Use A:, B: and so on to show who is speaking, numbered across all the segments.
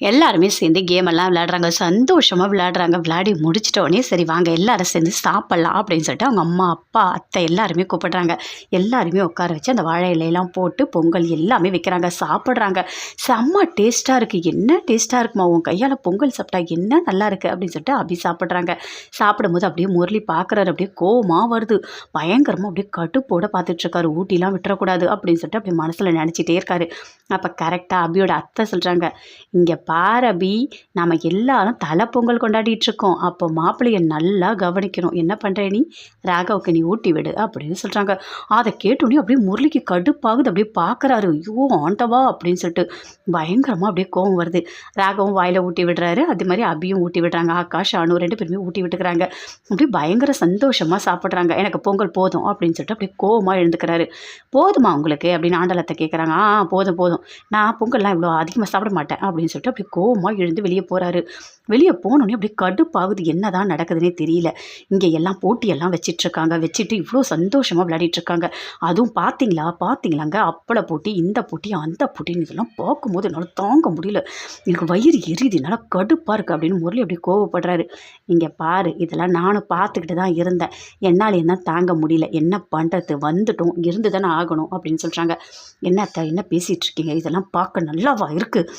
A: எல்லாருமே சேர்ந்து கேம் எல்லாம் விளையாடுறாங்க. சந்தோஷமாக விளையாடுறாங்க. விளையாடி முடிச்சிட்டோடனே சரி வாங்க எல்லாரும் சேர்ந்து சாப்பிட்லாம் அப்படின்னு சொல்லிட்டு அவங்க அம்மா அப்பா அத்தை எல்லாருமே கூப்பிடுறாங்க. எல்லாருமே உட்கார வச்சு அந்த வாழை இலையெல்லாம் போட்டு பொங்கல் எல்லாமே வைக்கிறாங்க. சாப்பிட்றாங்க. செம்ம டேஸ்ட்டாக இருக்குது என்ன டேஸ்ட்டாக இருக்குமா? உன் கையால் பொங்கல் சாப்பிட்டா என்ன நல்லா இருக்குது அப்படின்னு சொல்லிட்டு அபி சாப்பிட்றாங்க. சாப்பிடும்போது அப்படியே முரளி பார்க்குறாரு அப்படியே கோவமாக வருது. பயங்கரமாக அப்படியே கடுப்போட பார்த்துட்ருக்காரு. ஊட்டிலாம் விட்டுறக்கூடாது அப்படின்னு சொல்லிட்டு அப்படியே மனசில் நினச்சிட்டே இருக்காரு. அப்போ கரெக்டாக அபியோட அத்தை சொல்கிறாங்க இங்கே பாரு அபி நம்ம எல்லாரும் தலை பொங்கல் கொண்டாடிட்டு இருக்கோம் அப்போ மாப்பிள்ளைய நல்லா கவனிக்கணும். என்ன பண்ணுற நீ? ராகவுக்கு நீ ஊட்டி விடு அப்படின்னு சொல்கிறாங்க அதை கேட்டோன்னே அப்படியே முரளிக்கு கடுப்பாகுது. அப்படியே பார்க்குறாரு ஐயோ ஆண்டவா அப்படின்னு சொல்லிட்டு பயங்கரமாக அப்படியே கோவம் வருது. ராகவும் வாயில் ஊட்டி விடுறாரு. அதே மாதிரி அபியும் ஊட்டி விடுறாங்க. ஆகாஷ் அணு ரெண்டு பேருமே ஊட்டி விட்டுக்கிறாங்க. அப்படியே பயங்கர சந்தோஷமாக சாப்பிட்றாங்க. எனக்கு பொங்கல் போதும் அப்படின்னு சொல்லிட்டு அப்படியே கோவமாக எழுந்துக்கிறாரு. போதுமா உங்களுக்கு? அப்படின்னு ஆண்டலத்தை கேட்குறாங்க ஆ போதும் போதும். நான் பொங்கல்லாம் இவ்வளோ அதிகமாக சாப்பிட மாட்டேன் அப்படின்னு சொல்லிட்டு அப்படி கோவமாக எழுந்து வெளியே போகிறாரு வெளியே போனோடனே அப்படியே கடுப்பாகுது. என்ன தான் நடக்குதுன்னே தெரியல. இங்கே எல்லாம் போட்டியெல்லாம் வச்சிட்ருக்காங்க. வச்சுட்டு இவ்வளோ சந்தோஷமாக விளையாடிட்டு இருக்காங்க அதுவும் பார்த்தீங்களா? பார்த்தீங்களாங்க? அப்பள போட்டி இந்த போட்டி அந்த போட்டின்னு இதெல்லாம் பார்க்கும்போது என்னால் தாங்க முடியல. எனக்கு வயிறு எரியுது. என்னால் கடுப்பாக இருக்குது அப்படின்னு முரளி அப்படி கோவப்படுறாரு. இங்கே பாரு இதெல்லாம் நானும் பார்த்துக்கிட்டு தான் இருந்தேன். என்னால் என்ன தாங்க முடியல. என்ன பண்ணுறது வந்துட்டோம். இருந்து தானே ஆகணும் அப்படின்னு சொல்கிறாங்க என்ன என்ன பேசிகிட்ருக்கீங்க இதெல்லாம் பார்க்க நல்லாவா இருக்குது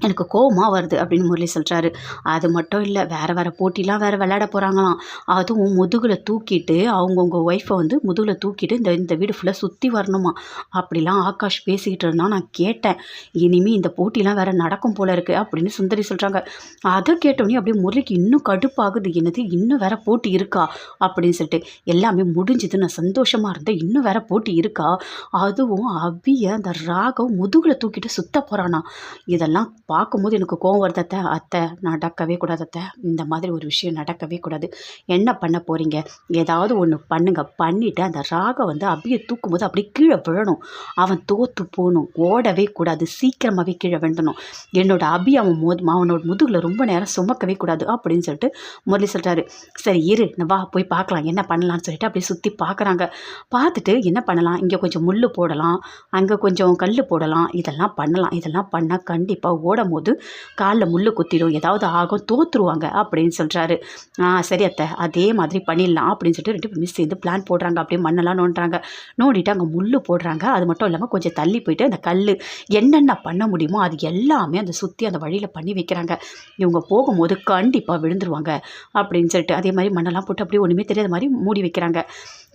A: எனக்கு கோவமாக வருது அப்படின்னு முரளி சொல்கிறாரு அது மட்டும் இல்லை வேறு வேறு போட்டிலாம் வேறு விளையாட போகிறாங்களாம் அதுவும் முதுகில் தூக்கிட்டு அவங்கவுங்க ஒய்ஃபை வந்து முதுகில் தூக்கிட்டு இந்த இந்த வீடு ஃபுல்லாக சுற்றி வரணுமா? அப்படிலாம் ஆகாஷ் பேசிக்கிட்டு இருந்தால் நான் கேட்டேன். இனிமேல் இந்த போட்டிலாம் வேறு நடக்கும் போல இருக்குது அப்படின்னு சுந்தரி சொல்கிறாங்க அதை கேட்டோடனே அப்படியே முரளிக்கு இன்னும் கடுப்பாகுது. என்னது இன்னும் வேற போட்டி இருக்கா? அப்படின்னு சொல்லிட்டு எல்லாமே முடிஞ்சுது. நான் சந்தோஷமாக இருந்தேன். இன்னும் வேற போட்டி இருக்கா? அதுவும் அவிய அந்த ராகம் முதுகில் தூக்கிட்டு சுத்த போகிறானா இதெல்லாம் பார்க்கும்போது எனக்கு கோவம் வருது அத்தை நடக்கவே கூடாது அத்தை. இந்த மாதிரி ஒரு விஷயம் நடக்கவே கூடாது. என்ன பண்ண போகிறீங்க ஏதாவது ஒன்று பண்ணுங்க. பண்ணிவிட்டு அந்த ராகம் வந்து அபியை தூக்கும்போது அப்படியே கீழே விழணும். அவன் தோற்று போகணும். ஓடவே கூடாது. சீக்கிரமாகவே கீழே விழுந்தணும் என்னோட அபி அவன் மோ அவனோட முதுகில் ரொம்ப நேரம் சுமக்கவே கூடாது அப்படின்னு சொல்லிட்டு முரளி சொல்கிறாரு சரி இரு. நான் வா போய் பார்க்கலாம். என்ன பண்ணலாம்னு சொல்லிட்டு அப்படியே சுற்றி பார்க்குறாங்க. பார்த்துட்டு என்ன பண்ணலாம்? இங்கே கொஞ்சம் முள் போடலாம். அங்கே கொஞ்சம் கல் போடலாம். இதெல்லாம் பண்ணலாம். இதெல்லாம் பண்ணால் கண்டிப்பாக ஓட ஓடும் போது காலில் முள் குத்திடும் ஏதாவது ஆகும் தோற்றுருவாங்க அப்படின்னு சொல்கிறாரு ஆ சரி அத்தை அதே மாதிரி பண்ணிடலாம் அப்படின்னு சொல்லிட்டு ரெண்டு பேருமே சேர்ந்து பிளான் போடுறாங்க. அப்படியே மண்ணெல்லாம் நோண்டுறாங்க. நோண்டிட்டு அங்கே முள் போடுறாங்க. அது மட்டும் இல்லாமல் கொஞ்சம் தள்ளி போயிட்டு அந்த கல் என்னென்ன பண்ண முடியுமோ அது எல்லாமே அந்த சுற்றி அந்த வழியில் பண்ணி வைக்கிறாங்க. இவங்க போகும்போது கண்டிப்பாக விழுந்துருவாங்க அப்படின்னு சொல்லிட்டு அதே மாதிரி மண்ணெல்லாம் போட்டு அப்படியே ஒன்றுமே தெரியாத மாதிரி மூடி வைக்கிறாங்க.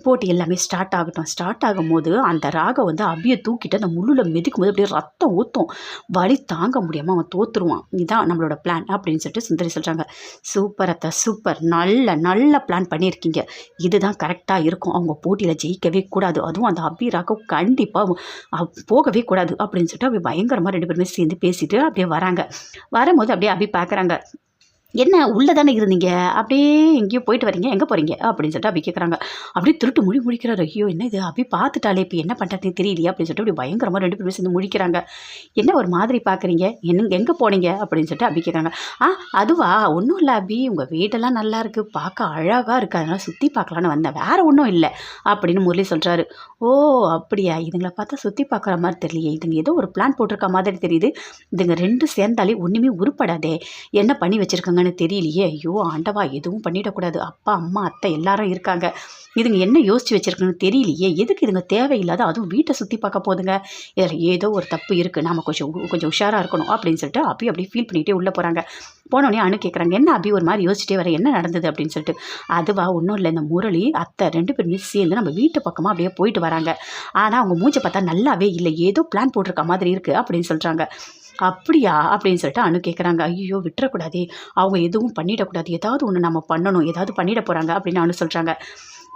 A: போட்டி எல்லாமே ஸ்டார்ட் ஆகட்டும். ஸ்டார்ட் ஆகும்போது அந்த ராகை வந்து அபியை தூக்கிட்டு அந்த முள்ளில் மிதிக்கும் போது அப்படியே ரத்தம் ஊற்றும் வலி தாங்க முடியாமல் அவன் தோற்றுருவான் இதுதான் நம்மளோட பிளான் அப்படின்னு சொல்லிட்டு சுந்தரி சொல்கிறாங்க சூப்பர் அத்தை சூப்பர் நல்ல நல்ல பிளான் பண்ணியிருக்கீங்க. இதுதான் கரெக்டாக இருக்கும். அவங்க போட்டியில் ஜெயிக்கவே கூடாது. அதுவும் அந்த அபி ராகம் கண்டிப்பாக போகவே கூடாது அப்படின்னு சொல்லிட்டு அப்படியே பயங்கரமாக ரெண்டு பேருமே சேர்ந்து பேசிட்டு அப்படியே வராங்க. வரும்போது அப்படியே அபி பார்க்குறாங்க என்ன உள்ளே தானே இருந்தீங்க? அப்படியே எங்கேயோ போயிட்டு வரீங்க. எங்கே போகிறீங்க அப்படின்னு சொல்லிட்டு அப்படி கேட்குறாங்க. அப்படியே திருட்டு மொழி முழிக்கிறாரு ஐயோ என்ன இது? அப்படி பார்த்துட்டாலே இப்போ என்ன பண்ணுறதுன்னு தெரியலையா? அப்படின்னு சொல்லிட்டு அப்படி பயங்கரமாக ரெண்டு பேரும் சேர்ந்து முழிக்கிறாங்க. என்ன ஒரு மாதிரி பார்க்குறீங்க? என்ன எங்கே போனீங்க? அப்படின்னு சொல்லிட்டு அப்படி கேட்குறாங்க. ஆ அதுவா? ஒன்றும் இல்லை அபி. உங்கள் வீடெல்லாம் நல்லா இருக்குது பார்க்க அழகாக இருக்குது அதனால் சுற்றி பார்க்கலான்னு வந்தேன். வேறு ஒன்றும் இல்லை. அப்படின்னு முரளி சொல்கிறாரு. ஓ அப்படியா? இதுங்களை பார்த்தா சுற்றி பார்க்குற மாதிரி தெரியலையே. இதுங்க ஏதோ ஒரு பிளான் போட்டிருக்க மாதிரி தெரியுது. இதுங்க ரெண்டும் சேர்ந்தாலே ஒன்றுமே உருப்படாதே. என்ன பண்ணி வச்சுருக்காங்கன்னு தெரியலையே. ஐயோ ஆண்டவா எதுவும் பண்ணிடக்கூடாது. அப்பா அம்மா அத்தை எல்லாரும் இருக்காங்க. இதுங்க என்ன யோசிச்சு வச்சிருக்குன்னு தெரியலையே. எதுக்கு இதுங்க தேவையில்லாத அதுவும் வீட்டை சுற்றி பார்க்க போதுங்க இதில் ஏதோ ஒரு தப்பு இருக்குது நாம் கொஞ்சம் கொஞ்சம் உஷாராக இருக்கணும் அப்படின்னு சொல்லிட்டு அப்படி அப்படியே ஃபீல் பண்ணிகிட்டே உள்ளே போகிறாங்க போனோடனே அனு கேட்குறாங்க என்ன அப்படி ஒரு மாதிரி யோசிச்சிட்டே வர? என்ன நடந்தது? அப்படின்னு சொல்லிட்டு அதுவா ஒன்றும் இல்லை. இந்த முரளி அத்தை ரெண்டு பேருமே சேர்ந்து நம்ம வீட்டு பக்கமாக அப்படியே போயிட்டு வராங்க. ஆனால் அவங்க மூச்சை பார்த்தா நல்லாவே இல்லை. ஏதோ பிளான் போட்டிருக்க மாதிரி இருக்குது அப்படின்னு சொல்கிறாங்க அப்படியா? அப்படின்னு சொல்லிட்டு அனு கேட்குறாங்க ஐயோ விட்டுறக்கூடாதே. அவங்க எதுவும் பண்ணிடக்கூடாது. ஏதாவது ஒன்று நம்ம பண்ணணும். ஏதாவது பண்ணிட போகிறாங்க அப்படின்னு அனு சொல்கிறாங்க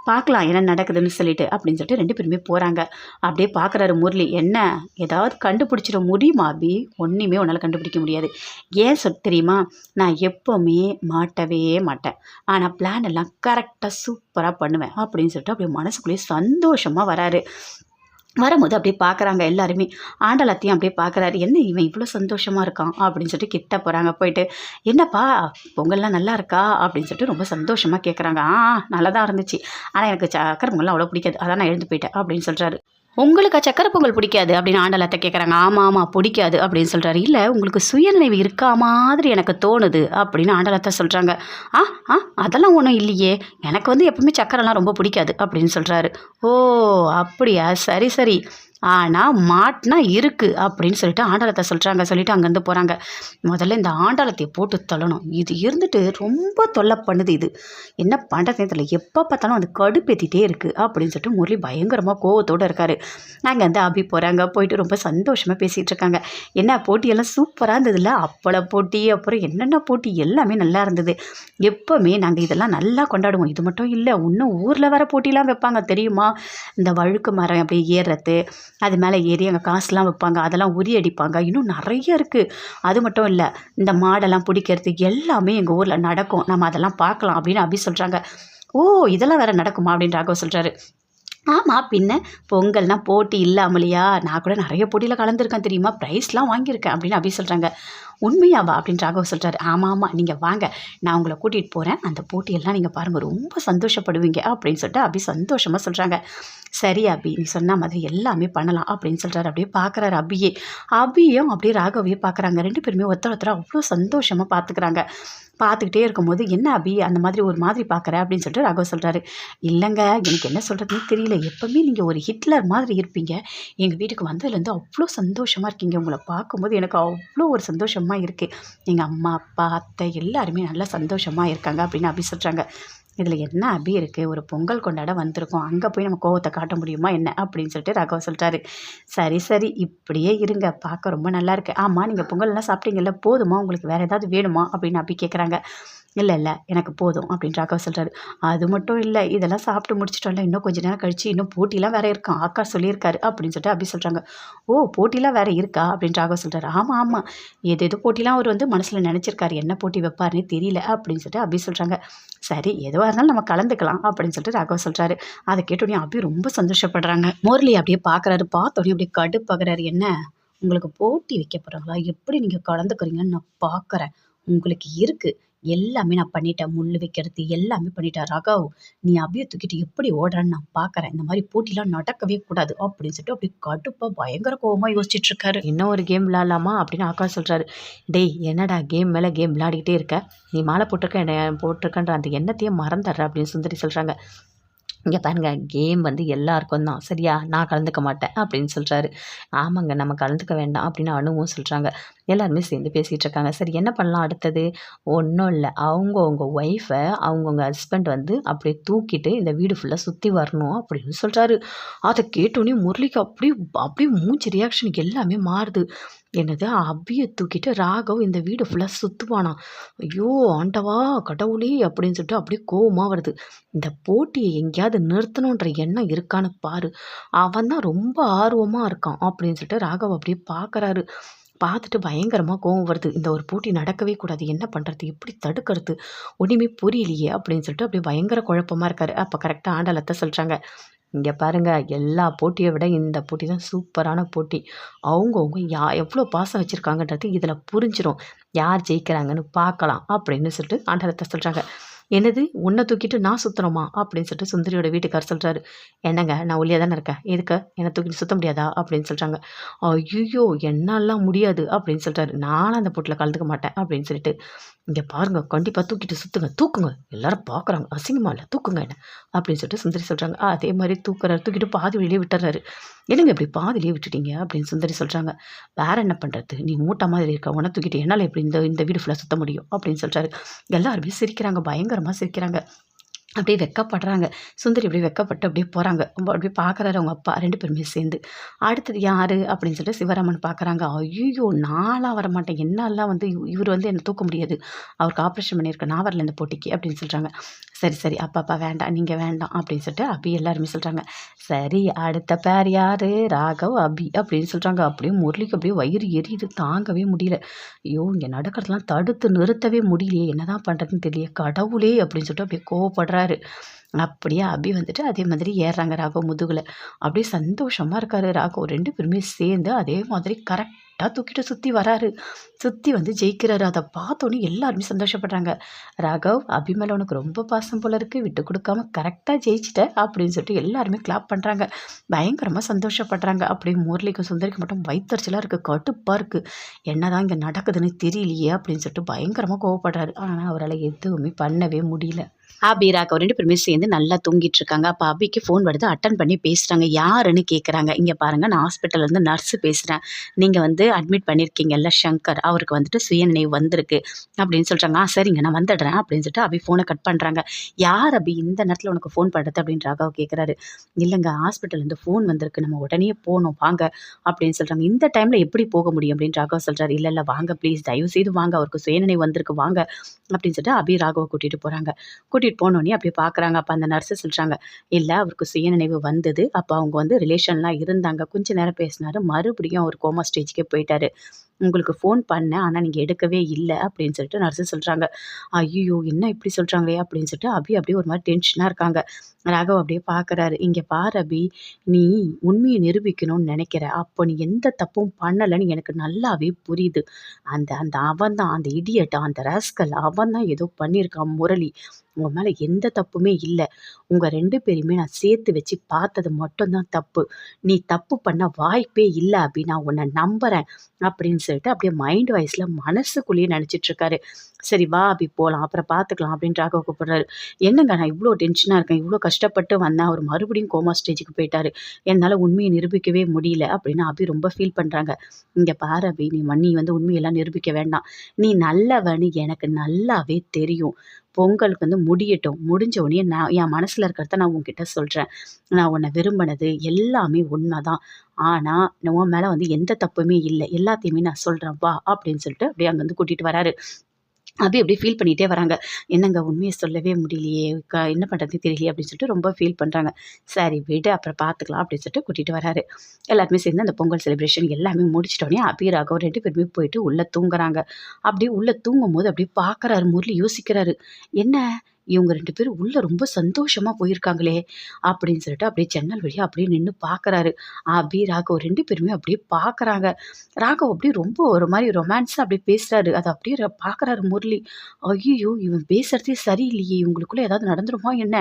A: பார்க்கலாம் என்ன நடக்குதுன்னு சொல்லிட்டு அப்படின்னு சொல்லிட்டு ரெண்டு பேருமே போகிறாங்க அப்படியே பார்க்குறாரு முரளி. என்ன? ஏதாவது கண்டுபிடிச்சிட முடியுமா அபி? ஒன்றுமே உன்னால் கண்டுபிடிக்க முடியாது. ஏன் சொல் தெரியுமா? நான் எப்போவுமே மாட்டவே மாட்டேன். ஆனால் பிளான் எல்லாம் கரெக்டாக சூப்பராக பண்ணுவேன் அப்படின்னு சொல்லிட்டு அப்படியே மனசுக்குள்ளேயே சந்தோஷமாக வராரு. வரும்போது அப்படியே பார்க்குறாங்க எல்லாருமே. ஆண்டலத்தையும் அப்படியே பார்க்குறாரு என்ன இவன் இவ்வளோ சந்தோஷமாக இருக்கான்? அப்படின்னு சொல்லிட்டு கிட்ட போகிறாங்க போயிட்டு என்னப்பா பொங்கல்லாம் நல்லா இருக்கா? அப்படின்னு சொல்லிட்டு ரொம்ப சந்தோஷமாக கேட்குறாங்க ஆ நல்லா தான் இருந்துச்சு. ஆனால் எனக்கு சக்கரை பொங்கல்லாம் அவ்வளோ பிடிக்காது. அதான் நான் எழுந்து போயிட்டேன் அப்படின்னு சொல்கிறாரு உங்களுக்கு சக்கரை பொங்கல் பிடிக்காது அப்படின்னு ஆண்டலத்தை கேட்குறாங்க ஆமாம் ஆமாம் பிடிக்காது அப்படின்னு சொல்கிறாரு இல்லை உங்களுக்கு சுயநினைவு இருக்கா மாதிரி எனக்கு தோணுது அப்படின்னு ஆண்டலத்தை சொல்கிறாங்க ஆ ஆ அதெல்லாம் ஒன்றும் இல்லையே. எனக்கு வந்து எப்பவுமே சக்கரைலாம் ரொம்ப பிடிக்காது அப்படின்னு சொல்கிறாரு ஓ அப்படியா? சரி சரி. ஆனால் மாட்டினா இருக்குது அப்படின்னு சொல்லிட்டு ஆண்டாளத்தை சொல்கிறாங்க சொல்லிட்டு அங்கேருந்து போகிறாங்க முதல்ல இந்த ஆண்டாளத்தை போட்டு தள்ளணும். இது இருந்துட்டு ரொம்ப தொல்லை பண்ணுது இது. என்ன பண்ணுறதே தெரியல. எப்போ பார்த்தாலும் அது கடுப்பேற்றிட்டே இருக்குது அப்படின்னு சொல்லிட்டு முரளி பயங்கரமாக கோவத்தோடு இருக்கார். நாங்கள் வந்து அபி போகிறாங்க போயிட்டு ரொம்ப சந்தோஷமாக பேசிகிட்டு இருக்காங்க. என்ன போட்டியெல்லாம் சூப்பராக இருந்ததுல்ல? அப்பள போட்டி அப்புறம் என்னென்ன போட்டி? எல்லாமே நல்லா இருந்தது. எப்போவுமே நாங்கள் இதெல்லாம் நல்லா கொண்டாடுவோம். இது மட்டும் இல்லை இன்னும் ஊரில் வர போட்டிலாம் வைப்பாங்க. தெரியுமா? இந்த வழுக்கு மரம் அப்படி ஏறுறது அது மேலே ஏறி அங்கே காசுலாம் வைப்பாங்க அதெல்லாம் உரி அடிப்பாங்க. இன்னும் நிறைய இருக்குது அது மட்டும் இல்லை இந்த மாடெல்லாம் பிடிக்கிறது எல்லாமே எங்கள் ஊரில் நடக்கும். நம்ம அதெல்லாம் பார்க்கலாம் அப்படின்னு அபி சொல்கிறாங்க ஓ இதெல்லாம் வேறு நடக்குமா அப்படின்னு ராகவ் சொல்கிறாரு ஆமாம் பின்ன பொங்கல்னால் போட்டி இல்லாமலையா? நான் கூட நிறைய போட்டியில் கலந்துருக்கேன் தெரியுமா? ப்ரைஸ்லாம் வாங்கியிருக்கேன் அப்படின்னு அப்படி சொல்கிறாங்க உண்மையாவா அப்படின்னு ராகவ் சொல்கிறாரு ஆமாம் ஆமாம் நீங்கள் வாங்க. நான் உங்களை கூட்டிகிட்டு போகிறேன் அந்த போட்டியெல்லாம் நீங்கள் பாருங்கள் ரொம்ப சந்தோஷப்படுவீங்க அப்படின்னு சொல்லிட்டு அபி சந்தோஷமாக சொல்கிறாங்க சரி அபி நீ சொன்ன மாதிரி எல்லாமே பண்ணலாம் அப்படின்னு சொல்கிறாரு அப்படியே பார்க்குறாரு அபியே. அபியும் அப்படியே ராகவையே பார்க்குறாங்க ரெண்டு பேருமே ஒருத்தர் ஒருத்தர் அவ்வளோ சந்தோஷமாக பார்த்துக்கிறாங்க பார்த்துக்கிட்டே இருக்கும்போது என்ன அபி அந்த மாதிரி ஒரு மாதிரி பார்க்குற அப்படின்னு சொல்லிட்டு ராகவ் சொல்கிறாரு இல்லைங்க எனக்கு என்ன சொல்கிறதுன்னு தெரியல. எப்போவுமே நீங்கள் ஒரு ஹிட்லர் மாதிரி இருப்பீங்க. எங்கள் வீட்டுக்கு வந்ததுலேருந்து அவ்வளோ சந்தோஷமாக இருக்கீங்க. உங்களை பார்க்கும்போது எனக்கு அவ்வளோ ஒரு சந்தோஷமாக இருக்குது எங்கள் அம்மா அப்பா அத்தை எல்லாருமே நல்லா சந்தோஷமாக இருக்காங்க அப்படின்னு அபி சொல்கிறாங்க இதில் என்ன அபி இருக்குது ஒரு பொங்கல் கொண்டாட வந்திருக்கோம். அங்கே போய் நம்ம கோவத்தை காட்ட முடியுமா என்ன? அப்படின்னு சொல்லிட்டு ராகவ சொல்லிட்டாரு சரி சரி இப்படியே இருங்க. பார்க்க ரொம்ப நல்லா இருக்கு. ஆமாம் நீங்கள் பொங்கல்லாம் சாப்பிட்டீங்கல்ல போதுமா? உங்களுக்கு வேறு ஏதாவது வேணுமா? அப்படின்னு அபி கேட்குறாங்க இல்லை இல்லை எனக்கு போதும் அப்படின்னு ராகவ சொல்கிறாரு அது மட்டும் இல்லை இதெல்லாம் சாப்பிட்டு முடிச்சிட்டோம்ல இன்னும் கொஞ்ச நேரம் கழிச்சு இன்னும் போட்டிலாம் வேறு இருக்கான் ஆக்கா சொல்லியிருக்காரு அப்படின்னு சொல்லிட்டு அப்படி சொல்கிறாங்க ஓ போட்டிலாம் வேறு இருக்கா? அப்படின்னு ராகவ சொல்கிறாரு ஆமாம் ஆமாம் எது எது போட்டிலாம் அவர் வந்து மனசில் நினச்சிருக்காரு என்ன போட்டி வைப்பாருன்னு தெரியல அப்படின்னு சொல்லிட்டு அப்படி சொல்கிறாங்க சரி எதுவாக இருந்தாலும் நம்ம கலந்துக்கலாம் அப்படின்னு சொல்லிட்டு ராகவ சொல்கிறாரு அதை கேட்டோடனே அப்படியே ரொம்ப சந்தோஷப்படுறாங்க. முரளி அப்படியே பார்க்குறாரு பார்த்தோடனே அப்படியே கடுப்பாகிறாரு. என்ன உங்களுக்கு போட்டி வைக்க போகிறாங்களா எப்படி நீங்கள் கலந்துக்கிறீங்கன்னு நான் பார்க்குறேன் உங்களுக்கு இருக்குது எல்லாமே நான் பண்ணிட்டேன். முள் வைக்கிறது எல்லாமே பண்ணிட்டேன். ரகாவ் நீ அப்படியே தூக்கிட்டு எப்படி ஓடுறன்னு நான் பார்க்குறேன். இந்த மாதிரி போட்டிலாம் நடக்கவே கூடாது அப்படின்னு சொல்லிட்டு அப்படி கடுப்பாக பயங்கர கோபமாக யோசிச்சுட்டு இருக்காரு இன்னும் ஒரு கேம் விளாடலாமா அப்படின்னு ஆகாஷ் சொல்கிறாரு டேய் என்னடா கேம் மேலே கேம் விளையாடிக்கிட்டே இருக்க? நீ மாலை போட்டிருக்க என்ன போட்டிருக்கன்ற அந்த எண்ணத்தையே மறந்துடுற அப்படின்னு சுந்தரி சொல்கிறாங்க இங்கே பாருங்க கேம் வந்து எல்லாருக்கும் தான். சரியா? நான் கலந்துக்க மாட்டேன் அப்படின்னு சொல்கிறாரு ஆமாங்க நம்ம கலந்துக்க வேண்டாம் அப்படின்னு அனுவும் சொல்கிறாங்க எல்லாருமே சேர்ந்து பேசிகிட்டு இருக்காங்க. சரி என்ன பண்ணலாம் அடுத்தது? ஒன்றும் இல்லை. அவங்கவுங்க ஒய்ஃபை அவங்கவுங்க ஹஸ்பண்ட் வந்து அப்படியே தூக்கிட்டு இந்த வீடு ஃபுல்லாக சுற்றி வரணும் அப்படின்னு சொல்கிறாரு அதை கேட்டோன்னே முரளிக்கு அப்படியே அப்படியே மூச்சு ரியாக்ஷன் எல்லாமே மாறுது. என்னது? அபியை தூக்கிட்டு ராகவ் இந்த வீடு ஃபுல்லாக சுற்றுவானா ஐயோ ஆண்டவா கடவுளே அப்படின்னு சொல்லிட்டு அப்படியே கோவமாக வருது. இந்த போட்டியை எங்கேயாவது நிறுத்தணுன்ற எண்ணம் இருக்கான்னு பாரு. அவன் தான் ரொம்ப ஆர்வமாக இருக்கான் அப்படின்னு சொல்லிட்டு ராகவ் அப்படியே பார்க்குறாரு பார்த்துட்டு பயங்கரமாக கோவம் வருது. இந்த ஒரு போட்டி நடக்கவே கூடாது. என்ன பண்ணுறது எப்படி தடுக்கிறது? ஒன்றுமே புரியலையே அப்படின்னு சொல்லிட்டு அப்படியே பயங்கர குழப்பமாக இருக்காரு. அப்போ கரெக்டாக ஆண்டலத்தை சொல்கிறாங்க இங்கே பாருங்கள் எல்லா போட்டியை விட இந்த போட்டி தான் சூப்பரான போட்டி. அவங்கவுங்க யா எவ்வளோ பாசம் வச்சுருக்காங்கன்றது இதில் புரிஞ்சிடும் யார் ஜெயிக்கிறாங்கன்னு பார்க்கலாம் அப்படின்னு சொல்லிட்டு ஆண்டகத்தை சொல்கிறாங்க என்னது? உன்னை தூக்கிட்டு நான் சுற்றுறோமா அப்படின்னு சொல்லிட்டு சுந்தரியோட வீட்டுக்கார் சொல்கிறாரு என்னங்க நான் ஒல்லியாக தானே இருக்கேன்? எதுக்கு? என்னை தூக்கிட்டு சுற்ற முடியாதா? அப்படின்னு சொல்கிறாங்க ஐயோ என்னெல்லாம் முடியாது அப்படின்னு சொல்கிறாரு நானும் அந்த போட்டில் கலந்துக்க மாட்டேன் அப்படின்னு சொல்லிட்டு இங்கே பாருங்கள் கண்டிப்பாக தூக்கிட்டு சுற்றுங்க தூக்குங்க. எல்லாரும் பார்க்குறாங்க அசிங்கமாக இல்லை தூக்குங்க என்ன? அப்படின்னு சொல்லிட்டு சுந்தரி சொல்கிறாங்க அதே மாதிரி தூக்குறாரு தூக்கிட்டு பாதி வெளியே விட்டுறாரு. எதுங்க இப்படி பாதிலேயே விட்டுட்டீங்க? அப்படின்னு சுந்தரி சொல்கிறாங்க வேற என்ன பண்ணுறது நீ மூட்டை மாதிரி இருக்க. உன தூக்கிட்டு என்னால் எப்படி இந்த இந்த வீடு ஃபுல்லாக சுற்ற முடியும்? அப்படின்னு சொல்கிறாரு எல்லாருமே சிரிக்கிறாங்க. பயங்கரமாக சிரிக்கிறாங்க. அப்படியே வெக்கப்படுறாங்க. சுந்தரி அப்படியே வெக்கப்பட்டு அப்படியே போகிறாங்க அப்படியே பார்க்குறாரு அவங்க அப்பா. ரெண்டு பேருமே சேர்ந்து. அடுத்தது யார்? அப்படின்னு சொல்லிட்டு சிவராமன் பார்க்குறாங்க ஐயோ நான்லாம் வரமாட்டேன். என்னாலாம் வந்து இவர் வந்து என்னை தூக்க முடியாது. அவருக்கு ஆப்ரேஷன் பண்ணியிருக்க. நான் வரல இந்த போட்டிக்கு. அப்படின்னு சொல்கிறாங்க சரி சரி. அப்பா அப்பா வேண்டாம். நீங்கள் வேண்டாம் அப்படின்னு சொல்லிட்டு அபி எல்லாருமே சொல்கிறாங்க சரி அடுத்த பேர் யார்? ராகவ் அபி அப்படின்னு சொல்கிறாங்க அப்படியே முரளிக்கு அப்படியே வயிறு எரியுது. தாங்கவே முடியல. ஐயோ இங்கே நடக்கிறதுலாம் தடுத்து நிறுத்தவே முடியலையே. என்னதான் பண்ணுறதுன்னு தெரியல கடவுளே அப்படின்னு சொல்லிட்டு அப்படியே கோவப்படுறாரு. அப்படியே அபி வந்துட்டு அதே மாதிரி ஏறுறாங்க ராகவ் முதுகில். அப்படியே சந்தோஷமாக இருக்காரு ராகவ். ரெண்டு பேருமே சேர்ந்து அதே மாதிரி கரெக்ட் கரெக்டாக தூக்கிட்டு சுற்றி வராரு. சுற்றி வந்து ஜெயிக்கிறாரு. அதை பார்த்தோன்னே எல்லாருமே சந்தோஷப்படுறாங்க. ராகவ் அபிமேல உனக்கு ரொம்ப பாசம் போல இருக்குது விட்டு கொடுக்காம கரெக்டாக ஜெயிச்சிட்ட அப்படின்னு சொல்லிட்டு எல்லாருமே கிளாப் பண்ணுறாங்க பயங்கரமாக சந்தோஷப்படுறாங்க. அப்படியே முரளிக்கும் சுந்தரிக்கு மட்டும் வயிற்றுச்சலாக இருக்குது கடுப்பாக இருக்குது என்னதான் இங்கே நடக்குதுன்னு தெரியலையே அப்படின்னு சொல்லிட்டு பயங்கரமாக கோவப்படுறாரு. ஆனால் அவரால் எதுவுமே பண்ணவே முடியல. அபி ராகவ் ரெண்டு பேருமே சேர்ந்து நல்லா தூங்கிட்டு இருக்காங்க அப்போ அபிக்கு ஃபோன் வருது. அட்டன் பண்ணி பேசுகிறாங்க யாருன்னு கேட்குறாங்க இங்கே பாருங்கள் நான் ஹாஸ்பிட்டல்லேருந்து நர்ஸு பேசுகிறேன் நீங்கள் வந்து அட்மிட் பண்ணியிருக்கீங்கல்ல சங்கர் அவருக்கு வந்துட்டு சுயநினைவு வந்திருக்கு. அப்படின்னு சொல்கிறாங்க ஆ சரிங்க நான் வந்துடுறேன் அப்படின்னு சொல்லிட்டு அபி ஃபோனை கட் பண்ணுறாங்க யார் அபி? இந்த நேரத்தில் உனக்கு ஃபோன் பண்ணுறது அப்படின்னு ராகவ் கேட்குறாரு இல்லைங்க ஹாஸ்பிட்டல்லேருந்து ஃபோன் வந்திருக்கு. நம்ம உடனே போகணும் வாங்க அப்படின்னு சொல்கிறாங்க இந்த டைமில் எப்படி போக முடியும் அப்படின்னு ராகவ் சொல்கிறாரு இல்லை இல்லை வாங்க ப்ளீஸ் தயவு செய்து வாங்க. அவருக்கு சுயநினைவு வந்திருக்கு. வாங்க அப்படின்னு சொல்லிட்டு அபி ராகவை கூட்டிகிட்டு போகிறாங்க கூட்டிகிட்டு போனோடனே அப்படி பார்க்குறாங்க அப்போ அந்த நர்ஸு சொல்கிறாங்க இல்லை அவருக்கு சுய நினைவு வந்தது. அப்போ அவங்க வந்து ரிலேஷன்லாம் இருந்தாங்க. கொஞ்ச நேரம் பேசினாரு. மறுபடியும் அவர் கோமா ஸ்டேஜ்க்கே போயிட்டாரு. உங்களுக்கு ஃபோன் பண்ணேன். ஆனால் நீங்கள் எடுக்கவே இல்லை. அப்படின்னு சொல்லிட்டு நர்ஸு சொல்கிறாங்க ஐயோ என்ன இப்படி சொல்கிறாங்களே அப்படின்னு சொல்லிட்டு அபி அப்படியே ஒரு மாதிரி டென்ஷனாக இருக்காங்க. ராகவ் அப்படியே பார்க்குறாரு இங்கே பார் அபி. நீ உண்மையை நிரூபிக்கணும்னு நினைக்கிற. அப்போ நீ எந்த தப்பும் பண்ணலைன்னு எனக்கு நல்லாவே புரியுது. அந்த அந்த அவன் தான் அந்த இடியட் அந்த ராஸ்கல் அவன் தான் ஏதோ பண்ணியிருக்கான் முரளி. உங்கள் மேலே எந்த தப்புமே இல்லை. உங்கள் ரெண்டு பேரையுமே நான் சேர்த்து வச்சு பார்த்தது மட்டும்தான் தப்பு. நீ தப்பு பண்ண வாய்ப்பே இல்லை அப்படின்னு நான் உன்னை நம்புகிறேன் அப்படின்னு சொல்லிட்டு அப்படியே மைண்ட் வாய்ஸில் மனசுக்குள்ளேயே நினச்சிட்டு இருக்காரு சரி வா அப்படி போகலாம் அப்புறம் பார்த்துக்கலாம் அப்படின்னு ராகவ கூப்பிடுறாரு. என்னங்க நான் இவ்வளோ டென்ஷனாக இருக்கேன். இவ்வளோ கஷ்டப்பட்டு வந்தேன். அவர் மறுபடியும் கோமா ஸ்டேஜுக்கு போயிட்டாரு. என்னால் உண்மையை நிரூபிக்கவே முடியல அப்படின்னு அபி ரொம்ப ஃபீல் பண்ணுறாங்க இங்கே பாரு அபி நீ மண்ணி வந்து உண்மையெல்லாம் நிரூபிக்க வேண்டாம். நீ நல்லவன்னு எனக்கு நல்லாவே தெரியும். பொங்கலுக்கு வந்து முடியட்டும். முடிஞ்ச உடனே நான் என் மனசில் இருக்கிறத நான் உன்கிட்ட சொல்கிறேன் நான் உன்னை விரும்பினது எல்லாமே உண்மை தான் ஆனால் உன் மேலே வந்து எந்த தப்புமே இல்லை. எல்லாத்தையுமே நான் சொல்கிறேன் வா அப்படின்னு சொல்லிட்டு அப்படியே அங்கேருந்து கூட்டிகிட்டு வராரு. அப்படி அப்படியே ஃபீல் பண்ணிகிட்டே வராங்க. என்னங்க உண்மையை சொல்லவே முடியலையே க என்ன பண்ணுறது தெரியலையே அப்படின்னு சொல்லிட்டு ரொம்ப ஃபீல் பண்ணுறாங்க சரி விடு அப்புறம் பார்த்துக்கலாம் அப்படின்னு சொல்லிட்டு கூட்டிகிட்டு வராரு. எல்லாருமே சேர்ந்து அந்த பொங்கல் செலிப்ரேஷன் எல்லாமே முடிச்சிட்டோன்னே அபி ராகவ் ரெண்டு பேருமே போயிட்டு உள்ளே தூங்குறாங்க. அப்படியே உள்ளே தூங்கும் போது அப்படியே பார்க்குறாரு முரளி யோசிக்கிறாரு. என்ன? இவங்க ரெண்டு பேரும் உள்ளே ரொம்ப சந்தோஷமாக போயிருக்காங்களே அப்படின்னு சொல்லிட்டு அப்படியே ஜன்னல் வழியாக அப்படியே நின்று பார்க்குறாரு ஆபி ராகவ் ரெண்டு பேருமே அப்படியே பார்க்குறாங்க ராகவ் அப்படியே ரொம்ப ஒரு மாதிரி ரொமான்ஸாக அப்படியே பேசுகிறாரு அதை அப்படியே பார்க்குறாரு முரளி. ஐயோ இவன் பேசுகிறதே சரியில்லையே. இவங்களுக்குள்ளே ஏதாவது நடந்துருமா என்ன?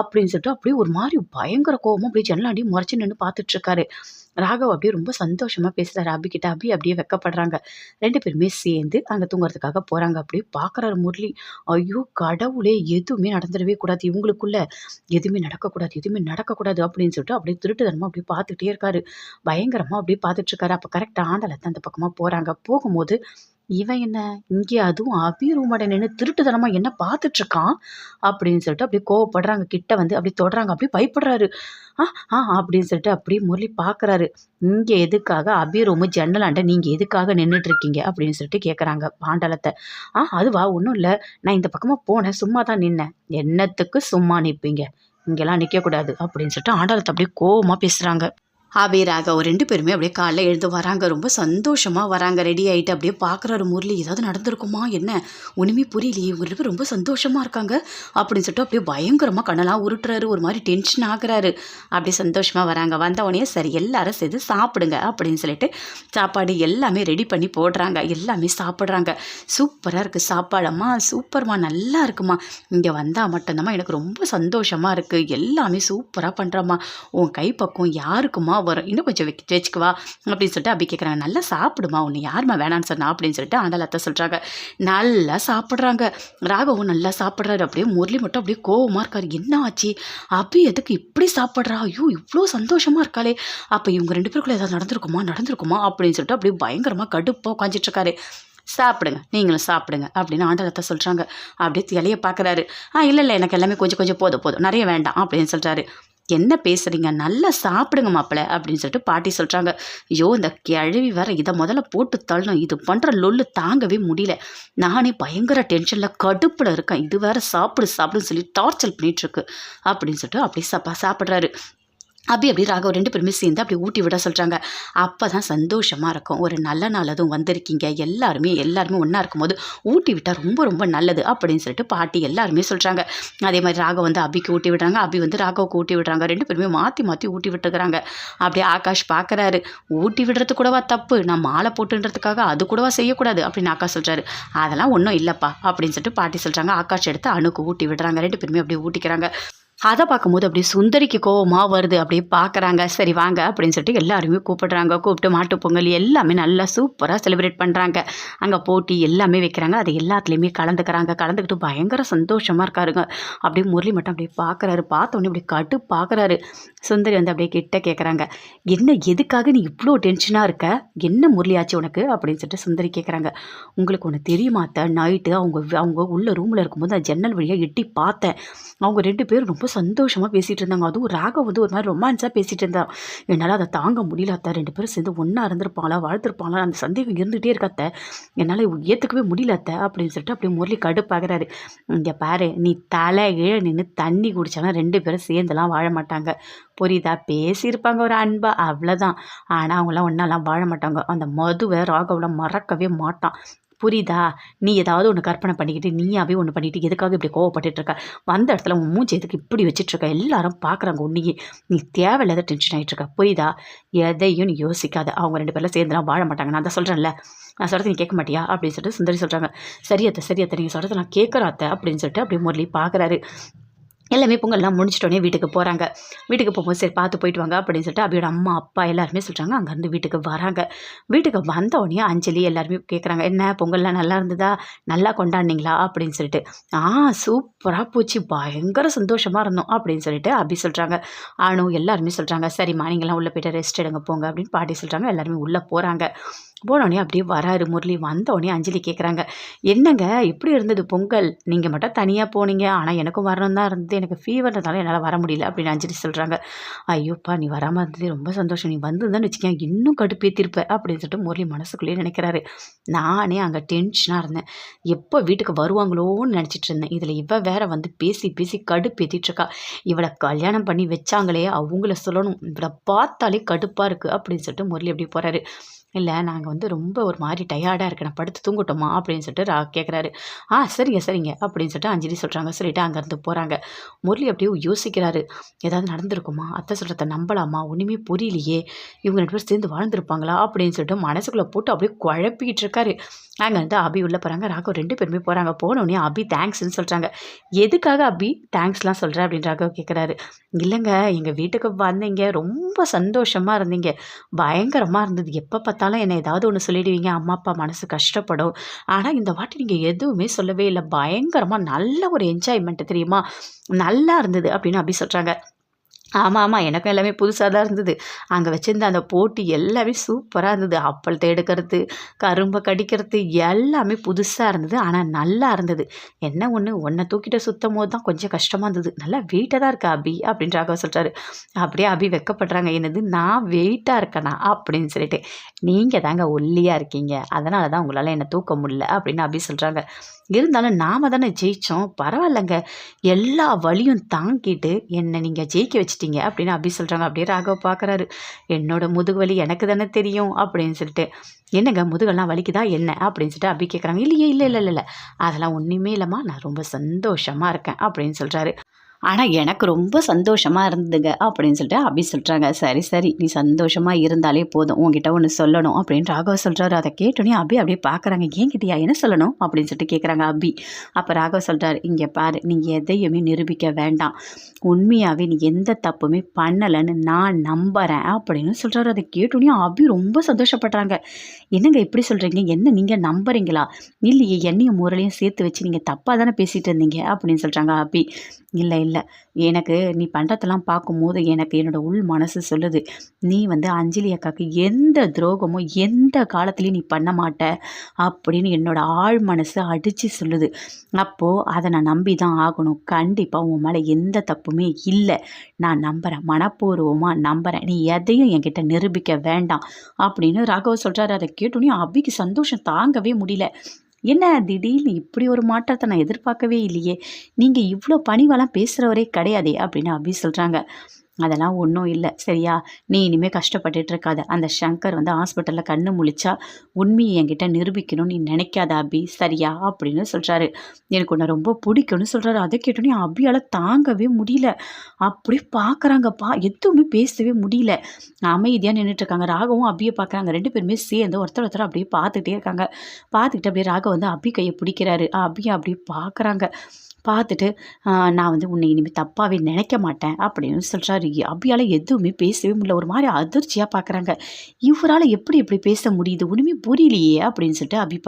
A: அப்படின்னு சொல்லிட்டு அப்படியே ஒரு மாதிரி பயங்கர கோவமா அப்படியே ஜன்னலாண்டி முறைச்சி நின்று பார்த்துட்ருக்காரு ராகவ் அப்படியே ரொம்ப சந்தோஷமாக பேசுகிறாரு அபி கிட்ட அபி அப்படியே வெக்கப்படுறாங்க. ரெண்டு பேருமே சேர்ந்து அங்கே தூங்குறதுக்காக போகிறாங்க அப்படியே பார்க்குறாரு முரளி. ஐயோ கடவுளே எதுவுமே நடந்துடவே கூடாது. இவங்களுக்குள்ள எதுவுமே நடக்கக்கூடாது எதுவுமே நடக்கக்கூடாது அப்படின்னு சொல்லிட்டு அப்படியே திருட்டுத்தனமாக அப்படியே பார்த்துட்டே இருக்காரு. பயங்கரமாக அப்படியே பார்த்துட்டு இருக்காரு. அப்போ கரெக்டாக ஆண்டலத்தை அந்த பக்கமாக போகிறாங்க போகும்போது இவன் என்ன? இங்கே அதுவும் அபி ரூமோட நின்று திருட்டுத்தனமாக என்ன பார்த்துட்டு இருக்கான் அப்படின்னு சொல்லிட்டு அப்படியே கோவப்படுறாங்க. கிட்ட வந்து அப்படியே தொடுறாங்க. அப்படியே பயப்படுறாரு. ஆ ஆ அப்படின்னு சொல்லிட்டு அப்படியே முரளி பார்க்குறாரு. இங்கே எதுக்காக அபி ரூமு ஜன்னலாண்ட நீங்கள் எதுக்காக நின்றுட்டு இருக்கீங்க அப்படின்னு சொல்லிட்டு கேட்குறாங்க பாண்டலத்தை. ஆ அதுவா? ஒன்றும் இல்லை. நான் இந்த பக்கமாக போனேன். சும்மா தான் நின்னேன். என்னத்துக்கு சும்மா நிற்பீங்க இங்கெல்லாம் நிற்கக்கூடாது அப்படின்னு சொல்லிட்டு ஆண்டலத்தை அப்படியே கோவமாக பேசுகிறாங்க அபி ராகவ் ரெண்டு பேருமே அப்படியே காலைல எழுந்து வராங்க. ரொம்ப சந்தோஷமாக வராங்க. ரெடி ஆகிட்டு அப்படியே பார்க்குறாரு முரளி ஏதாவது நடந்திருக்குமா? என்ன? ஒன்றுமே புரியலையே. இவங்க ரெண்டு பேரும் ரொம்ப சந்தோஷமாக இருக்காங்க. அப்படின்னு சொல்லிட்டு அப்படியே பயங்கரமாக கண்ணெல்லாம் உருட்டுறாரு. ஒரு மாதிரி டென்ஷன் ஆகுறாரு. அப்படியே சந்தோஷமாக வராங்க. வந்தவொடனே சரி எல்லாரும் சேர்ந்து சாப்பிடுங்க அப்படின்னு சொல்லிட்டு சாப்பாடு எல்லாமே ரெடி பண்ணி போடுறாங்க. எல்லாமே சாப்பிட்றாங்க. சூப்பராக இருக்குது சாப்பாடம்மா சூப்பர்மா நல்லா இருக்குமா? இங்கே வந்தால் மட்டும்தாம்மா எனக்கு ரொம்ப சந்தோஷமாக இருக்குது எல்லாமே சூப்பராக பண்ணுறம்மா உன் கைப்பக்கம் யாருக்குமா? வரும் இன்னும் கொஞ்சம் வச்சு வச்சுக்குவா அப்படின்னு சொல்லிட்டு அப்படி கேட்குறாங்க நல்லா சாப்பிடுமா? உன்னை யாரும்மா வேணான்னு சொன்னா அப்படின்னு சொல்லிட்டு ஆண்டலத்தை சொல்கிறாங்க நல்லா சாப்பிட்றாங்க. ராகவும் நல்லா சாப்பிட்றாரு. அப்படியே முரளி மட்டும் அப்படியே கோவமாக இருக்காரு. என்ன ஆச்சு? அபி எதுக்கு இப்படி சாப்பிட்றா? ஐயோ இவ்வளோ சந்தோஷமாக இருக்காளே. அப்போ இவங்க ரெண்டு பேருக்குள்ளே ஏதாவது நடந்திருக்குமா? நடந்திருக்குமா? அப்படின்னு சொல்லிட்டு அப்படியே பயங்கரமாக கடுப்பாக உட்காந்துட்டுருக்காரு சாப்பிடுங்க நீங்களும் சாப்பிடுங்க அப்படின்னு ஆண்டலத்தை சொல்கிறாங்க அப்படியே இலையை பார்க்குறாரு ஆ இல்லை இல்லை எனக்கு எல்லாமே கொஞ்சம் கொஞ்சம் போதும் போதும். நிறைய வேண்டாம் அப்படின்னு சொல்கிறாரு என்ன பேசுகிறீங்க நல்லா சாப்பிடுங்க மாப்பிள்ள அப்படின்னு சொல்லிட்டு பாட்டி சொல்கிறாங்க ஐயோ இந்த கிழவி வேற இதை முதல்ல போட்டு தள்ளணும். இது பண்ணுற லொல்லு தாங்கவே முடியல. நானே பயங்கர டென்ஷனில் கடுப்பில் இருக்கேன். இது வேற சாப்பிடு சாப்பிடுன்னு சொல்லி டார்ச்சர் பண்ணிகிட்ருக்கு அப்படின்னு சொல்லிட்டு அப்படியே சாப்பா சாப்பிட்றாரு. அப்படி அப்படி ராகவ் ரெண்டு பேருமே சேர்ந்து அப்படி ஊட்டி விட சொல்கிறாங்க அப்போ தான் சந்தோஷமாக இருக்கும். ஒரு நல்ல நாள் அதுவும் வந்திருக்கீங்க. எல்லாருமே எல்லாருமே ஒன்றா இருக்கும்போது ஊட்டி விட்டால் ரொம்ப ரொம்ப நல்லது அப்படின்னு சொல்லிட்டு பாட்டி எல்லாருமே சொல்கிறாங்க அதே மாதிரி ராகவ் வந்து அபிக்கு ஊட்டி விடுறாங்க. அபி வந்து ராகவுக்கு ஊட்டி விடுறாங்க. ரெண்டு பேருமே மாற்றி மாற்றி ஊட்டி விட்டுக்கிறாங்க அப்படியே ஆகாஷ் பார்க்குறாரு ஊட்டி விடுறது கூடவா தப்பு? நான் மாலை போட்டுன்றதுக்காக அது கூடவா செய்யக்கூடாது? அப்படின்னு ஆகாஷ் சொல்கிறாரு அதெல்லாம் ஒன்றும் இல்லைப்பா அப்படின்னு சொல்லிட்டு பாட்டி சொல்கிறாங்க ஆகாஷ் எடுத்து அணுக்கு ஊட்டி விடுறாங்க. ரெண்டு பேருமே அப்படியே ஊட்டிக்கிறாங்க. அதை பார்க்கும்போது அப்படியே சுந்தரிக்கு கோவமாக வருது. அப்படியே பார்க்குறாங்க சரி வாங்க அப்படின்னு சொல்லிட்டு எல்லாருமே கூப்பிடுறாங்க. கூப்பிட்டு மாட்டுப் பொங்கல் எல்லாமே நல்லா சூப்பராக செலிப்ரேட் பண்ணுறாங்க அங்கே போட்டி எல்லாமே வைக்கிறாங்க. அது எல்லாத்துலேயுமே கலந்துக்கிறாங்க. கலந்துக்கிட்டு பயங்கர சந்தோஷமாக இருக்காருங்க. அப்படியே முரளி மட்டும் அப்படியே பார்க்குறாரு பார்த்தோன்னே அப்படியே கட்டு பார்க்குறாரு சுந்தரி வந்து அப்படியே கிட்ட கேட்குறாங்க என்ன எதுக்காக நீ இவ்வளோ டென்ஷனாக இருக்க? என்ன முரளியாச்சு உனக்கு? அப்படின்னு சொல்லிட்டு சுந்தரி கேட்குறாங்க உங்களுக்கு ஒன்று தெரியுமாத்த நைட்டு அவங்க அவங்க உள்ள ரூமில் இருக்கும்போது நான் ஜன்னல் வழியாக எட்டி பார்த்தேன். அவங்க ரெண்டு பேரும் ரொம்ப சந்தோஷமாக பேசிகிட்டு இருந்தாங்க. அதுவும் ராகவ் வந்து ஒரு மாதிரி ரொமான்ஸாக பேசிகிட்டு இருந்தான் என்னால் அதை தாங்க முடியல அத்தை. ரெண்டு பேரும் சேர்ந்து ஒன்றா இருந்திருப்பாங்களா வாழ்த்திருப்பாங்களா அந்த சந்தேகம் இருந்துகிட்டே இருக்காத்த என்னால் ஏற்றுக்கவே முடியல அத்தை அப்படின்னு சொல்லிட்டு அப்படியே முரளி கடுப்பாகிறாரு. இங்கே பாரு நீ தலை கீழே நின்று தண்ணி குடிச்சாலும் ரெண்டு பேரும் சேர்ந்துலாம் வாழ மாட்டாங்க. புரியுதா? பேசியிருப்பாங்க ஒரு அன்பா. அவ்வளோதான் ஆனால் அவங்களாம் ஒன்றாலாம் வாழ மாட்டாங்க. அந்த மதுவை ராகவெலாம் மறக்கவே மாட்டான். புரியுதா? நீ ஏதாவது ஒன்று கற்பனை பண்ணிக்கிட்டு நீயாவே ஒன்று பண்ணிட்டு எதுக்காக இப்படி கோவப்பட்டுட்டு இருக்க? வந்த இடத்துல உன் மூஞ்சி எதுக்கு இப்படி வச்சுட்டுருக்க எல்லாரும் பார்க்குறாங்க உன்னையே. நீ தேவையில்லாத டென்ஷன் ஆகிட்டு இருக்க. புரியுதா? எதையும் நீ யோசிக்காத. அவங்க ரெண்டு பேரில் சேர்ந்துலாம் வாழ மாட்டாங்க. நான் தான் சொல்கிறேன்ல நான் சொல்கிறது நீ கேட்க மாட்டியா? அப்படின்னு சொல்லிட்டு சுந்தரி சொல்கிறாங்க சரியத்த சரியத்த நீங்கள் சொல்கிறத நான் கேட்குறேன் அத்தை அப்படின்னு சொல்லிட்டு அப்படியே முரளி பார்க்குறாரு எல்லாமே பொங்கல்லாம் முடிச்சிட்டோன்னே வீட்டுக்கு போகிறாங்க வீட்டுக்கு போகும்போது சரி பார்த்து போயிட்டு வாங்க அப்படின்னு சொல்லிட்டு அபியோட அம்மா அப்பா எல்லாருமே சொல்கிறாங்க அங்கேருந்து வீட்டுக்கு வராங்க. வீட்டுக்கு வந்த உடனே அஞ்சலி எல்லாருமே கேட்குறாங்க என்ன பொங்கல்லாம் நல்லா இருந்ததா? நல்லா கொண்டாடினீங்களா? அப்படின்னு சொல்லிட்டு. ஆ சூப்பராக போச்சு. பயங்கர சந்தோஷமாக இருந்தோம். அப்படின்னு சொல்லிட்டு அபி சொல்கிறாங்க ஆணும் எல்லாருமே சொல்கிறாங்க சரிம்மா நீங்களாம் உள்ளே போய்ட்டு ரெஸ்ட் எடுங்க போங்க அப்படின்னு பாட்டி சொல்கிறாங்க எல்லாருமே உள்ளே போகிறாங்க போனோடனே அப்படியே வராரு முரளி. வந்தோடனே அஞ்சலி கேட்குறாங்க என்னங்க எப்படி இருந்தது பொங்கல்? நீங்கள் மட்டும் தனியாக போனீங்க. ஆனால் எனக்கும் வரணும் தான் இருந்தது. எனக்கு ஃபீவர்ன்றதால என்னால் வர முடியல அப்படின்னு அஞ்சலி சொல்கிறாங்க ஐயோப்பா நீ வராமல் இருந்தது ரொம்ப சந்தோஷம். நீ வந்திருந்தான்னு வச்சுக்கேன் இன்னும் கடுப்பேற்றிருப்ப அப்படின்னு சொல்லிட்டு முரளி மனசுக்குள்ளேயே நினைக்கிறாரு. நானே அங்கே டென்ஷனாக இருந்தேன். எப்போ வீட்டுக்கு வருவாங்களோன்னு நினச்சிட்டு இருந்தேன். இதில் இவ வேற வந்து பேசி பேசி கடுப்பேற்றிட்டு இருக்கா. இவளை கல்யாணம் பண்ணி வச்சாங்களே அவங்கள சொல்லணும். இவளை பார்த்தாலே கடுப்பாக இருக்குது அப்படின்னு சொல்லிட்டு முரளி அப்படி போகிறாரு இல்லை நாங்கள் வந்து ரொம்ப ஒரு மாதிரி டயர்டாக இருக்கு. நான் படுத்து தூங்கட்டோமா? அப்படின்னு சொல்லிட்டு ரா கேட்குறாரு ஆ சரிங்க சரிங்க அப்படின்னு சொல்லிட்டு அஞ்சலி சொல்கிறாங்க சொல்லிட்டு அங்கேருந்து போகிறாங்க முரளி அப்படியே யோசிக்கிறாரு. ஏதாவது நடந்திருக்குமா? அத்தை சொல்கிறத நம்பலாமா? ஒன்றுமே புரியலையே. இவங்க ரெண்டு பேரும் சேர்ந்து வாழ்ந்துருப்பாங்களா? அப்படின்னு சொல்லிட்டு மனசுக்குள்ளே போட்டு அப்படியே குழப்பிக்கிட்டு இருக்காரு. அங்கே வந்து அபி உள்ளே போகிறாங்க ராகவ் ரெண்டு பேருமே போகிறாங்க போனோடனே அபி தேங்க்ஸ்ன்னு சொல்கிறாங்க எதுக்காக அபி தேங்க்ஸ்லாம் சொல்கிறேன் அப்படின்னு ராகவ் கேட்குறாரு இல்லைங்க எங்கள் வீட்டுக்கு வந்தீங்க. ரொம்ப சந்தோஷமாக இருந்தீங்க. பயங்கரமாக இருந்தது. எப்போ பார்த்தாலும் என்னை ஏதாவது ஒன்று சொல்லிடுவீங்க. அம்மா அப்பா மனசு கஷ்டப்படும். ஆனால் இந்த வாட்டி நீங்கள் எதுவுமே சொல்லவே இல்லை. பயங்கரமாக நல்ல ஒரு என்ஜாய்மெண்ட்டு தெரியுமா? நல்லா இருந்தது அப்படின்னு அபி சொல்கிறாங்க ஆமாம் ஆமாம் எனக்கும் எல்லாமே புதுசாக தான் இருந்தது. அங்கே வச்சுருந்த அந்த போட்டி எல்லாமே சூப்பராக இருந்தது. அப்பளத்தை எடுக்கிறது கரும்பை கடிக்கிறது எல்லாமே புதுசாக இருந்தது. ஆனால் நல்லா இருந்தது. என்ன ஒன்று ஒன்றை தூக்கிட்டு சுத்தம் போது தான் கொஞ்சம் கஷ்டமாக இருந்தது. நல்லா வெயிட்டாக தான் இருக்கா அபி அப்படின்றாக ராகவ சொல்கிறாரு அப்படியே அபி வெக்கப்படுறாங்க. என்னது? நான் வெயிட்டாக இருக்கேனா? அப்படின்னு சொல்லிட்டு. நீங்கள் தாங்க ஒல்லியாக இருக்கீங்க. அதனால தான் உங்களால் என்னை தூக்க முடியல அப்படின்னு அபி சொல்கிறாங்க இருந்தாலும் நாம தானே ஜெயித்தோம் பரவாயில்லைங்க. எல்லா வழியும் தாங்கிட்டு என்னை நீங்கள் ஜெயிக்க வச்சிட்டீங்க அப்படின்னு அபி சொல்கிறாங்க அப்படியே ராகவ பார்க்குறாரு என்னோட முதுகு வலி எனக்கு தானே தெரியும் அப்படின்னு சொல்லிட்டு. என்னங்க முதுகெல்லாம் வலிக்குதா? என்ன? அப்படின்னு சொல்லிட்டு அபி கேட்குறாங்க இல்லையே இல்லை இல்லை இல்லை அதெல்லாம் ஒன்றுமே இல்லைம்மா. நான் ரொம்ப சந்தோஷமாக இருக்கேன் அப்படின்னு சொல்கிறாரு ஆனால் எனக்கு ரொம்ப சந்தோஷமாக இருந்ததுங்க அப்படின்னு சொல்லிட்டு அபி சொல்கிறாங்க சரி சரி நீ சந்தோஷமாக இருந்தாலே போதும். உங்ககிட்ட ஒன்று சொல்லணும். அப்படின்னு ராகவ் சொல்கிறாரு அதை கேட்டோன்னே அபி அப்படியே பார்க்குறாங்க ஏன் கிட்டியா என்ன சொல்லணும்? அப்படின்னு சொல்லிட்டு கேட்குறாங்க அபி. அப்போ ராகவ் சொல்கிறாரு இங்கே பாரு நீங்கள் எதையுமே நிரூபிக்க வேண்டாம். உண்மையாகவே நீ எந்த தப்புமே பண்ணலைன்னு நான் நம்புகிறேன் அப்படின்னு சொல்கிறாரு அதை கேட்டோன்னே அபி ரொம்ப சந்தோஷப்படுறாங்க. என்னங்க இப்படி சொல்கிறீங்க என்ன நீங்கள் நம்புறீங்களா? இல்லையே என்னையும் முரளையும் சேர்த்து வச்சு நீங்கள் தப்பாக தானே பேசிகிட்டு இருந்தீங்க? அப்படின்னு சொல்கிறாங்க அபி. இல்லை இல்லை இல்லை. எனக்கு நீ பண்ணுறதெல்லாம் பார்க்கும்போது எனக்கு என்னோடய உள் மனசு சொல்லுது. நீ வந்து அஞ்சலி அக்காவுக்கு எந்த துரோகமும் எந்த காலத்துலேயும் நீ பண்ண மாட்ட அப்படின்னு என்னோடய ஆழ் மனசு அடித்து சொல்லுது. அப்போது அதை நான் நம்பி தான் ஆகணும். கண்டிப்பாக உன் மேலே எந்த தப்புமே இல்லை. நான் நம்புகிறேன் மனப்பூர்வமாக நம்புகிறேன் நீ எதையும் என்கிட்ட நிரூபிக்க வேண்டாம் அப்படின்னு ராகவ் சொல்கிறாரு அதை கேட்டோன்னே அபிக்கு சந்தோஷம் தாங்கவே முடியல. என்ன திடீர்னு இப்படி ஒரு மாற்றத்தை நான் எதிர்பார்க்கவே இல்லையே? நீங்கள் இவ்வளோ பணிவெல்லாம் பேசுகிறவரே கிடையாதே அப்படின்னு அபி சொல்கிறாங்க அதெல்லாம் ஒன்றும் இல்லை. சரியா? நீ இனிமேல் கஷ்டப்பட்டுட்டு இருக்காத அந்த ஷங்கர் வந்து ஹாஸ்பிட்டலில் கண்ணு முழிச்சா உண்மையை என்கிட்ட நிரூபிக்கணும்னு நீ நினைக்காத அபி. சரியா? அப்படின்னு சொல்கிறாரு எனக்கு உன்னை ரொம்ப பிடிக்கும்னு சொல்கிறாரு அதை கேட்டோன்னே அபியால் தாங்கவே முடியல. அப்படி பார்க்குறாங்கப்பா எதுவுமே பேசவே முடியல. அமைதியாக நின்றுட்டுருக்காங்க ராகவும் அபியை பார்க்குறாங்க ரெண்டு பேருமே சேர்ந்து ஒருத்தர் ஒருத்தர் அப்படியே பார்த்துக்கிட்டே இருக்காங்க. பார்த்துக்கிட்டு அப்படியே ராக வந்து அபி கையை பிடிக்கிறாரு. அபியை அப்படியே பார்க்குறாங்க பார்த்துட்டு நான் வந்து உன்னை இனிமேல் தப்பாகவே நினைக்க மாட்டேன் அப்படின்னு சொல்கிறாரு அபியால் எதுவுமே பேசவே முடியல. ஒரு மாதிரி அதிர்ச்சியாக பார்க்குறாங்க இவரால் எப்படி இப்படி பேச முடியுது? ஒன்றுமே புரியலையே அப்படின்னு சொல்லிட்டு அபி